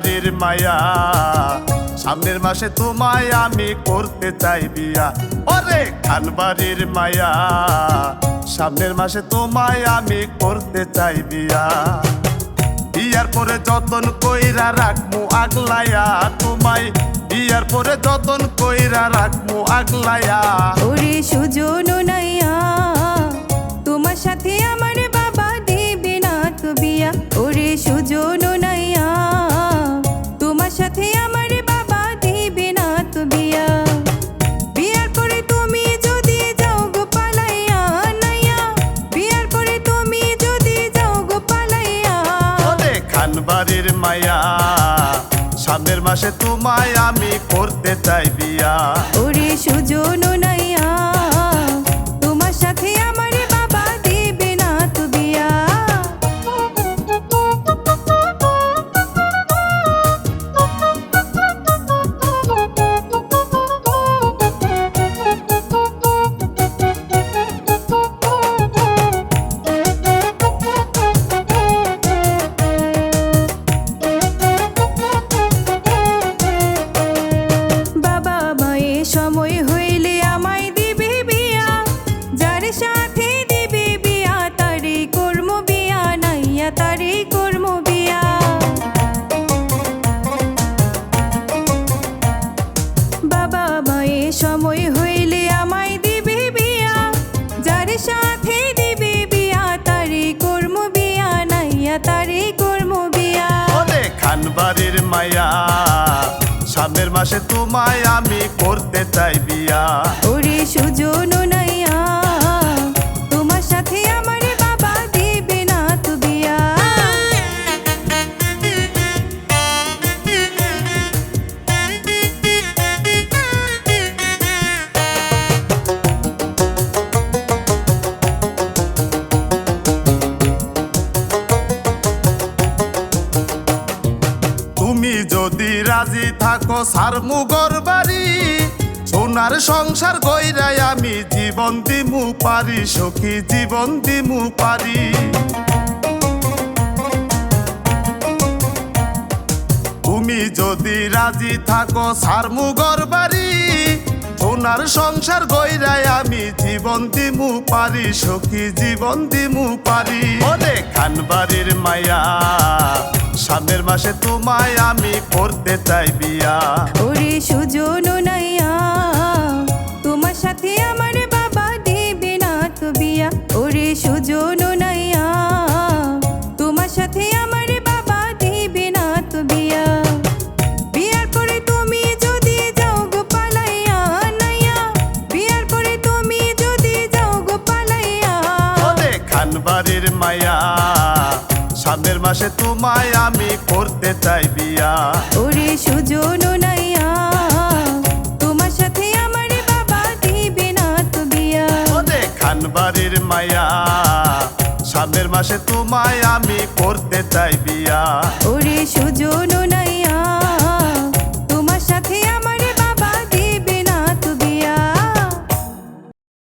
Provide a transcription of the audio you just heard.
খানবাড়ির মায়া। সামনের মাসে তোমায় আমি করতে চাই বিয়া। ওরে খানবাড়ির মায়া। সামনের মাসে তোমায় আমি করতে চাই বিয়া। বিয়ার পরে যতন কইরা রাখমু আগলায়া তোমায়। বিয়ার পরে যতন কইরা রাখমু আগলায়া। সুজন তোমার সাথে মায়া সামনের মাসে তোমায় আমি করতে চাই বিয়া। ওরে সুজন নাইয়া সামনের মাসে তোমায় আমি করতে চাই বিয়া। ওরে সুজন নাইয়া রাজি থাকো, সার মুগর বাড়ি। সোনার সংসার গইরাই আমি, জীবন দিমু পারি, সখী জীবন দিমু পারি। তুমি যদি রাজি থাকো, সার মুগর বাড়ি সোনার সংসার গইরাই আমি জীবন দিমু পারি, সখী জীবন দিমু পারি। ওরে খানবাড়ির মায়া, সামনের মাসে তোমায় আমি করতে চাই বিয়া। ওরে সুজন নাইয়া খানবাড়ির মায়া। সামনের মাসে তোমায় আমি করতে চাই বিয়া। ওরে সুজন নাইয়া তোমার সাথে আমার বাবা দিবে না তো বিয়া। ওরে খানবাড়ির মায়া। সামনের মাসে তোমায় আমি করতে চাই বিয়া। ওরে সুজন নাইয়া